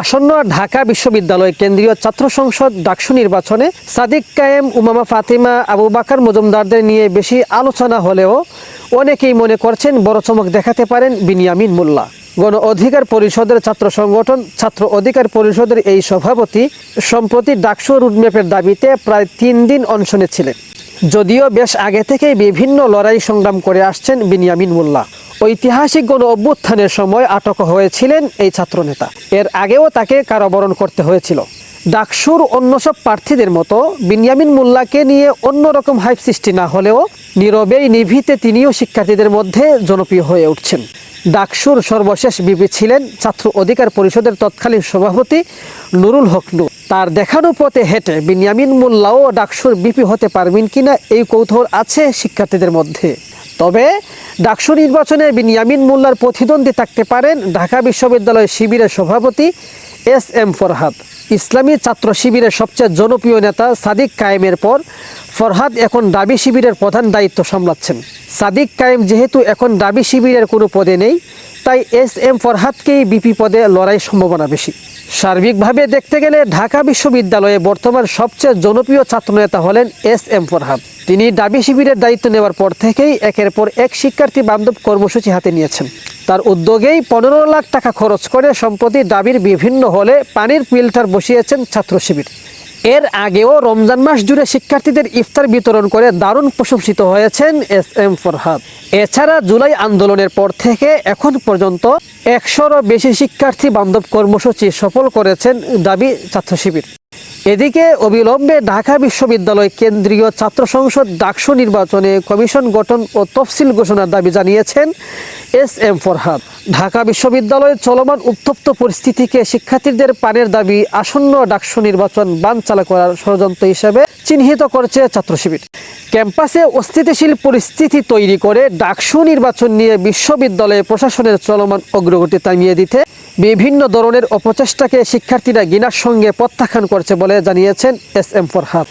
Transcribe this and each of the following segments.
আসন্ন ঢাকা বিশ্ববিদ্যালয় কেন্দ্রীয় ছাত্র সংসদ ডাকসু নির্বাচনে সাদিক কায়েম, উমামা ফাতিমা, আবু বাকার মজুমদারদের নিয়ে বেশি আলোচনা হলেও অনেকেই মনে করছেন বড় চমক দেখাতে পারেন বিনিয়ামিন মোল্লা। গণ অধিকার পরিষদের ছাত্র সংগঠন, ছাত্র অধিকার পরিষদের এই সভাপতি সম্প্রতি ডাকসু রুটম্যাপের দাবিতে প্রায় তিন দিন অনশনে ছিলেন। যদিও বেশ আগে থেকেই বিভিন্ন লড়াই সংগ্রাম করে আসছেন বিনিয়ামিন মোল্লা। ঐতিহাসিক গণ অভ্যুত্থানের সময় আটক হয়েছিলেন এই ছাত্রনেতা। এর আগেও তাকে কারাবরণ করতে হয়েছিল। ডাকসুর অন্য সব প্রার্থীদের মতো বিনিয়ামিন মোল্লাকে নিয়ে অন্যরকম হাইপ সৃষ্টি না হলেও নীরবেই নিভিতে তিনিও শিক্ষার্থীদের মধ্যে জনপ্রিয় হয়ে উঠছেন। ডাকসুর সর্বশেষ বিপি ছিলেন ছাত্র অধিকার পরিষদের তৎকালীন সভাপতি নুরুল হক নূর। তার দেখানো পথে হেঁটে বিনিয়ামিন মোল্লাও ডাকসুর বিপি হতে পারবেন কিনা এই কৌতূহল আছে শিক্ষার্থীদের মধ্যে। তবে ডাকসু নির্বাচনে বিনিয়ামিন মোল্লার প্রতিদ্বন্দ্বী থাকতে পারেন ঢাকা বিশ্ববিদ্যালয় শিবিরের সভাপতি এস এম ফরহাদ। ইসলামী ছাত্র শিবিরের সবচেয়ে জনপ্রিয় নেতা সাদিক কায়েমের পর ফরহাদ এখন ডাবি শিবিরের প্রধান দায়িত্ব সামলাচ্ছেন। সাদিক কায়েম যেহেতু এখন দাবি শিবিরের কোনো পদে নেই, তাই এস এম ফরহাদকেই বিপি পদে লড়াই সম্ভাবনা বেশি। সার্বিকভাবে দেখতে গেলে ঢাকা বিশ্ববিদ্যালয়ে বর্তমান সবচেয়ে জনপ্রিয় ছাত্রনেতা হলেন এস এম ফরহাদ। তিনি দাবি শিবিরের দায়িত্ব নেওয়ার পর থেকেই একের পর এক শিক্ষার্থী বান্ধব কর্মসূচি হাতে নিয়েছেন। তার উদ্যোগেই পনেরো লাখ টাকা খরচ করে সম্প্রতি দাবির বিভিন্ন হলে পানির ফিল্টার বসিয়েছেন ছাত্র শিবির। এর আগেও রমজান মাস জুড়ে শিক্ষার্থীদের ইফতার বিতরণ করে দারুণ প্রশংসিত হয়েছেন এস এম ফরহাদ। এছাড়া জুলাই আন্দোলনের পর থেকে এখন পর্যন্ত একশোরও বেশি শিক্ষার্থী বান্ধব কর্মসূচি সফল করেছেন দাবি ছাত্র শিবির এদিকে অবিলম্বে ঢাকা বিশ্ববিদ্যালয় কেন্দ্রীয় ছাত্র সংসদ ডাকসু নির্বাচনে কমিশন গঠন ও তফসিল ঘোষণার দাবি জানিয়েছেন এস এম ফরহাদ। ঢাকা বিশ্ববিদ্যালয়ে চলমান উত্তপ্ত পরিস্থিতিকে শিক্ষার্থীদের পানের দাবি আসন্ন ডাকসু নির্বাচন বান চালা করার ষড়যন্ত্র হিসেবে চিহ্নিত করছে ছাত্র শিবির ক্যাম্পাসে অস্থিতিশীল পরিস্থিতি তৈরি করে ডাকসু নির্বাচন নিয়ে বিশ্ববিদ্যালয়ে প্রশাসনের চলমান অগ্রগতি থামিয়ে দিতে বিভিন্ন ধরনের অপচেষ্টাকে শিক্ষার্থীরা গিনার সঙ্গে প্রত্যাখ্যান করছে বলে জানিয়েছেন এস এম ফরহাদ।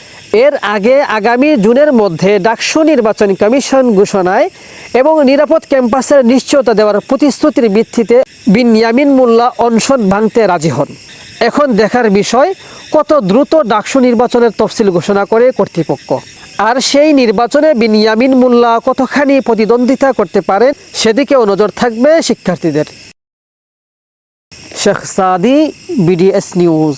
এর আগে আগামী জুনের মধ্যে ডাকসু নির্বাচন কমিশন ঘোষণায় এবং নিরাপদ ক্যাম্পাসের নিশ্চয়তা দেওয়ার প্রতিশ্রুতির ভিত্তিতে বিনিয়ামিন মোল্লা অনশন ভাঙতে রাজি হন। এখন দেখার বিষয়, কত দ্রুত ডাকসু নির্বাচনের তফসিল ঘোষণা করে কর্তৃপক্ষ। আর সেই নির্বাচনে বিনিয়ামিন মোল্লা কতখানি প্রতিদ্বন্দ্বিতা করতে পারেন, সেদিকেও নজর থাকবে শিক্ষার্থীদের। শেখ সাদি বিডিএস নিউজ